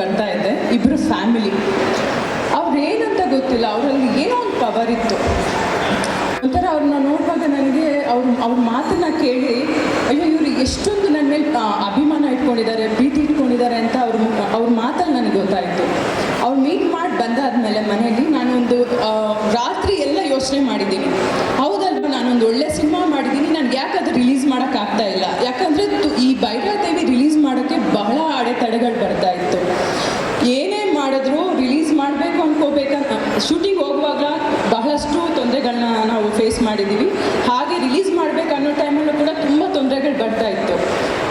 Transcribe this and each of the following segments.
ಬರ್ತಾ ಇದ್ದೆ ಇಬ್ಬರು ಫ್ಯಾಮಿಲಿ ಏನಂತ ಗೊತ್ತಿಲ್ಲ, ಅವರಲ್ಲಿ ಏನೋ ಒಂದು ಪವರ್ ಇತ್ತು. ಒಂಥರ ಅವ್ರನ್ನ ನೋಡುವಾಗ ನನಗೆ ಅವ್ರ ಅವ್ರ ಮಾತನ್ನ ಕೇಳಿ, ಅಯ್ಯೋ, ಇವರು ಎಷ್ಟೊಂದು ನನ್ನ ಮೇಲೆ ಅಭಿಮಾನ ಇಟ್ಕೊಂಡಿದ್ದಾರೆ, ಪ್ರೀತಿ ಇಟ್ಕೊಂಡಿದ್ದಾರೆ ಅಂತ ಅವ್ರ ಅವ್ರ ಮಾತಲ್ಲಿ ನನಗೆ ಗೊತ್ತಾಯಿತು. ಅವ್ರು ಮೀಟ್ ಮಾಡಿ ಬಂದಾದ್ಮೇಲೆ ಮನೆಯಲ್ಲಿ ನಾನೊಂದು ರಾತ್ರಿ ಎಲ್ಲ ಯೋಚನೆ ಮಾಡಿದ್ದೀನಿ. ಹೌದಲ್ವ, ನಾನೊಂದು ಒಳ್ಳೆ ಸಿನಿಮಾ ಮಾಡಿದ್ದೀನಿ, ನನಗೆ ಯಾಕೆ ಅದು ರಿಲೀಸ್ ಮಾಡೋಕ್ಕಾಗ್ತಾ ಇಲ್ಲ? ಯಾಕಂದರೆ ಈ ಬೈರಾದೇವಿ ರಿಲೀಸ್ ಮಾಡೋಕ್ಕೆ ಬಹಳ ಅಡೆತಡೆಗಳು ಬರ್ತಾ ಇತ್ತು ಏನೇ ಮಾಡಿದ್ರು ರಿಲೀಸ್ ಮಾಡಬೇಕು ಅನ್ಕೋಬೇಕಂತ ಶೂಟಿಂಗ್ ಹೋಗುವಾಗ ಬಹಳಷ್ಟು ತೊಂದರೆಗಳನ್ನ ನಾವು ಫೇಸ್ ಮಾಡಿದ್ದೀವಿ. ಹಾಗೆ ರಿಲೀಸ್ ಮಾಡಬೇಕು ಅನ್ನೋ ಟೈಮಲ್ಲೂ ಕೂಡ ತುಂಬ ತೊಂದರೆಗಳು ಬರ್ತಾ ಇತ್ತು.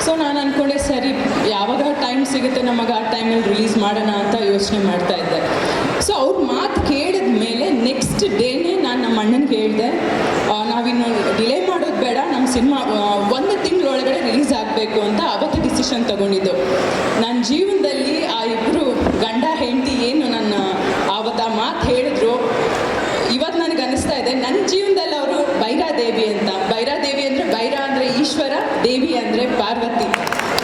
ಸೊ ನಾನು ಅಂದ್ಕೊಂಡೆ ಸರಿ, ಯಾವಾಗ ಟೈಮ್ ಸಿಗುತ್ತೆ ನಮಗೆ ಆ ಟೈಮಲ್ಲಿ ರಿಲೀಸ್ ಮಾಡೋಣ ಅಂತ ಯೋಚನೆ ಮಾಡ್ತಾ ಇದ್ದೆ. ಸೊ ಅವ್ರ ಮಾತು ಕೇಳಿದ ಮೇಲೆ ನೆಕ್ಸ್ಟ್ ಡೇನೇ ನಾನು ನಮ್ಮ ಅಣ್ಣನಿಗೆ ಹೇಳಿದೆ ನಾವಿನ್ನು ಡಿಲೇ ಮಾಡೋದು ಬೇಡ ನಮ್ಮ ಸಿನಿಮಾ ಒಂದು ತಿಂಗಳೊಳಗಡೆ ರಿಲೀಸ್ ಆಗಬೇಕು ಅಂತ ಅವತ್ತು ಡಿಸಿಷನ್ ತಗೊಂಡಿದ್ದು. ನನ್ನ ಜೀವನದಲ್ಲಿ ಆ ಇಬ್ಬರು ಗಂಡ ಹೆಂಡತಿ ಏನು ನನ್ನ ಆವತ್ತು ಆ ಮಾತು ಹೇಳಿದ್ರು ಇವತ್ತು ನನಗೆ ಅನಿಸ್ತಾ ಇದೆ ನನ್ನ ಜೀವನದಲ್ಲಿ ಅವರು ಬೈರಾದೇವಿ ಅಂತ. ಬೈರಾದೇವಿ ಅಂದ್ರೆ ಭೈರ ಅಂದ್ರೆ ಈಶ್ವರ, ದೇವಿ ಅಂದ್ರೆ ಪಾರ್ವತಿ.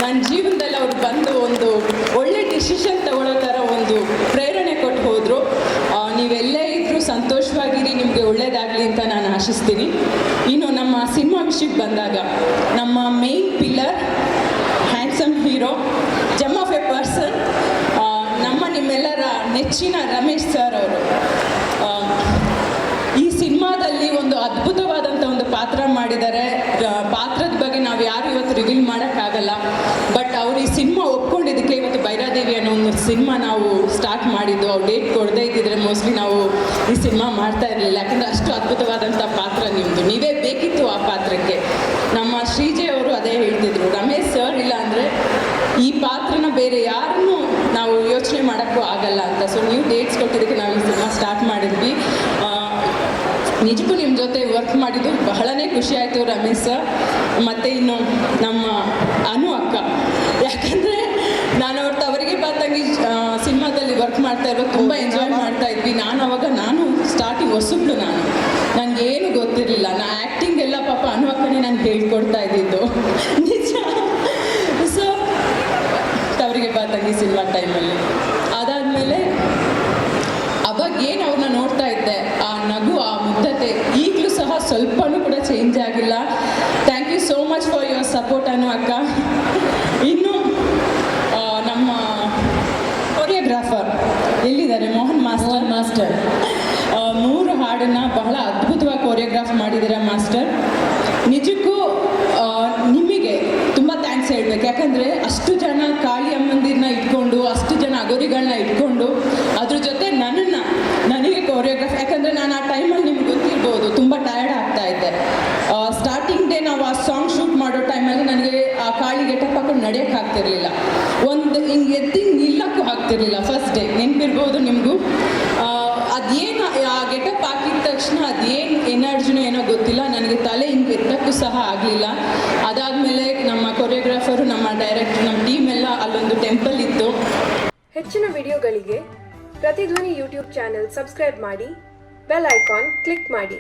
ನನ್ನ ಜೀವನದಲ್ಲಿ ಅವ್ರು ಬಂದು ಒಂದು ಒಳ್ಳೆ ಡಿಸಿಷನ್ ತಗೊಳ್ಳೋ ತರ ಒಂದು ಪ್ರೇರಣೆ ಕೊಟ್ಟು ಹೋದರು. ನೀವೆಲ್ಲೇ ಇದ್ದರೂ ಸಂತೋಷವಾಗಿರಿ, ನಿಮಗೆ ಒಳ್ಳೇದಾಗ್ಲಿ ಅಂತ ನಾನು ಆಶಿಸ್ತೀನಿ. ಇನ್ನು ನಮ್ಮ ಸಿನಿಮಾ ವಿಷಯಕ್ಕೆ ಬಂದಾಗ, ನಮ್ಮ main pillar handsome hero gem of a person ನಮ್ಮ ನಿಮ್ಮೆಲ್ಲರ ನೆಚ್ಚಿನ ರಮೇಶ್ ಸರ್ ಅವರು. ಈ ಸಿನಿಮಾದಲ್ಲಿ ಒಂದು ಅದ್ಭುತವಾದಂಥ ಒಂದು ಪಾತ್ರ ಮಾಡಿದ್ದಾರೆ ಪಾತ್ರದ ಬಗ್ಗೆ ನಾವು ಯಾರು ಇವತ್ತು ರಿವೀಲ್ ಮಾಡೋಕ್ಕಾಗಲ್ಲ. ಬಟ್ ಅವ್ರು ಈ ಸಿನಿಮಾ ಒಪ್ಕೊಂಡಿದ್ದಕ್ಕೆ ಇವತ್ತು ಬೈರಾದೇವಿ ಅನ್ನೋ ಒಂದು ಸಿನಿಮಾ ನಾವು ಸ್ಟಾರ್ಟ್ ಮಾಡಿದ್ದು. ಅವ್ರು ಡೇಟ್ ಕೊಡದೇ ಇದ್ದಿದ್ರೆ ಮೋಸ್ಟ್ಲಿ ನಾವು ಈ ಸಿನಿಮಾ ಮಾಡ್ತಾ ಇರಲಿಲ್ಲ. ಯಾಕಂದರೆ ಅಷ್ಟು ಅದ್ಭುತವಾದಂಥ ಪಾತ್ರ ನಿಮ್ಮದು ನೀವೇ ಬೇಕಿತ್ತು ಆ ಪಾತ್ರಕ್ಕೆ. ನಮ್ಮ ಶ್ರೀಜೆ ಅವರು ಅದೇ ಹೇಳ್ತಿದ್ರು. ರಮೇಶ್ ಸರ್ ಇಲ್ಲ ಅಂದರೆ ಈ ಪಾತ್ರನ ಬೇರೆ ಯಾರನ್ನೂ ನಾವು ಯೋಚನೆ ಮಾಡೋಕ್ಕೂ ಆಗಲ್ಲ ಅಂತ. ಸೊ ನೀವು ಡೇಟ್ಸ್ ಕೊಟ್ಟಿದ್ದಕ್ಕೆ ನಾವು ಈ ಸಿನಿಮಾ ಸ್ಟಾರ್ಟ್ ಮಾಡಿದ್ವಿ. ನಿಜಕ್ಕೂ ನಿಮ್ಮ ಜೊತೆ ವರ್ಕ್ ಮಾಡಿದ್ದು ಬಹಳನೇ ಖುಷಿ ಆಯಿತು ರಮೇಶ್. ಸರ್ ಮತ್ತು ಇನ್ನು ನಮ್ಮ ಅನು ಅಕ್ಕ. ಯಾಕಂದರೆ ನಾನು ಅವ್ರ ತವರಿಗೆ ಬಂದಂಗೆ ಸಿನಿಮಾದಲ್ಲಿ ವರ್ಕ್ ಮಾಡ್ತಾ ಇರೋದು ತುಂಬ ಎಂಜಾಯ್ ಮಾಡ್ತಾ ಇದ್ವಿ. ನಾನು ಅವಾಗ ನಾನು ಸ್ಟಾರ್ಟಿಂಗ್ ಹೊಸಬ್ಳು ನಾನು. ನನಗೇನು ಗೊತ್ತಿರಲಿಲ್ಲ. ನಾ ಆ್ಯಕ್ಟಿಂಗ್ ಎಲ್ಲ ಪಾಪ ಅನು ಅಕ್ಕನೇ ನಾನು ಹೇಳ್ಕೊಡ್ತಾ ಇದ್ದಿದ್ದು ನಿಜ ಸೊ ತವರಿಗೆ ಬಂದಂಗೆ ಸಿನಿಮಾ ಟೈಮಲ್ಲಿ ಅದಾದಮೇಲೆ ಅವಾಗ ಏನು ಅವ್ರನ್ನ ನೋಡ್ತಾ ಇದ್ದೆ ಆ ನಗು ಆ ಮುಗ್ಧತೆ ಈಗಲೂ ಸಹ ಸ್ವಲ್ಪನೂ ಕೂಡ ಚೇಂಜ್ ಆಗಿಲ್ಲ thank you so much for your support ಅನ್ನೋ ಅಕ್ಕ. ಇನ್ನು ನಮ್ಮ ಕೊರಿಯೋಗ್ರಾಫರ್ ಎಲ್ಲಿದ್ದಾರೆ? ಮೋಹನ್ ಮಾಸ್ಟರ್. ಮಾಸ್ಟರ್. ಮೂರು ಹಾಡನ್ನು ಬಹಳ ಅದ್ಭುತವಾಗಿ ಕೊರಿಯೋಗ್ರಾಫ್ ಮಾಡಿದ್ದೀರಾ ಮಾಸ್ಟರ್ ನಿಜಕ್ಕೂ ಆ, ನಿಮಗೆ ತುಂಬ ಥ್ಯಾಂಕ್ಸ್ ಹೇಳ್ಬೇಕು ಯಾಕಂದರೆ ಅಷ್ಟು ಜನ ಕಾಳಿ ಅಮ್ಮಂದಿರನ್ನ ಇಟ್ಕೊಂಡು ಅಷ್ಟು ಜನ ಅಗೋರಿಗಳನ್ನ ಇಟ್ಕೊಂಡು ಅದ್ರ ಜೊತೆ ನನ್ನನ್ನು ನನಗೆ ಕೊರಿಯೋಗ್ರಾಫ್ ಯಾಕಂದರೆ ನಾನು ಆ ಟೈಮಲ್ಲಿ ನಿಮ್ಗೆ ಗೊತ್ತಿರ್ಬೋದು ತುಂಬ ಟಯರ್ಡ್ ಆಗ್ತಾ ಇದ್ದೆ ಸ್ಟಾರ್ಟಿಂಗ್ ಡೇ ನಾವು ಆ ಸಾಂಗ್ ಶೂಟ್ ಮಾಡೋ ಟೈಮಲ್ಲಿ ನನಗೆ ಆ ಕಾಳಿ ಗೆಟಪ್ ಹಾಕೊಂಡು ನಡೆಯೋಕ್ಕೆ ಆಗ್ತಿರ್ಲಿಲ್ಲ. ಒಂದು ಹಿಂಗೆ ಎತ್ತಿ ನಿಲ್ಲಕ್ಕೂ ಆಗ್ತಿರ್ಲಿಲ್ಲ. ಫಸ್ಟ್ ಡೇ ನೆನಪಿರ್ಬೋದು ನಿಮಗೂ. ಅದೇನು, ಆ ಗೆಟಪ್ ಹಾಕಿದ ತಕ್ಷಣ ಅದೇನು ಎನರ್ಜಿನೋ ಏನೋ ಗೊತ್ತಿಲ್ಲ. ನನಗೆ ತಲೆ ಹಿಂಗೆ ಎತ್ತಕ್ಕೂ ಸಹ ಆಗಲಿಲ್ಲ. ಅದಾದಮೇಲೆ ನಮ್ಮ ಕೊರಿಯೋಗ್ರಾಫರು ನಮ್ಮ ಡೈರೆಕ್ಟರ್ ನಮ್ಮ ಟೀಮ್ ಎಲ್ಲ ಅಲ್ಲೊಂದು ಟೆಂಪಲ್ ಇತ್ತು. ಹೆಚ್ಚಿನ ವಿಡಿಯೋಗಳಿಗೆ ಪ್ರತಿಧ್ವನಿ ಯೂಟ್ಯೂಬ್ ಚಾನೆಲ್ ಸಬ್ಸ್ಕ್ರೈಬ್ ಮಾಡಿ ಬೆಲ್ ಐಕಾನ್ ಕ್ಲಿಕ್ ಮಾಡಿ.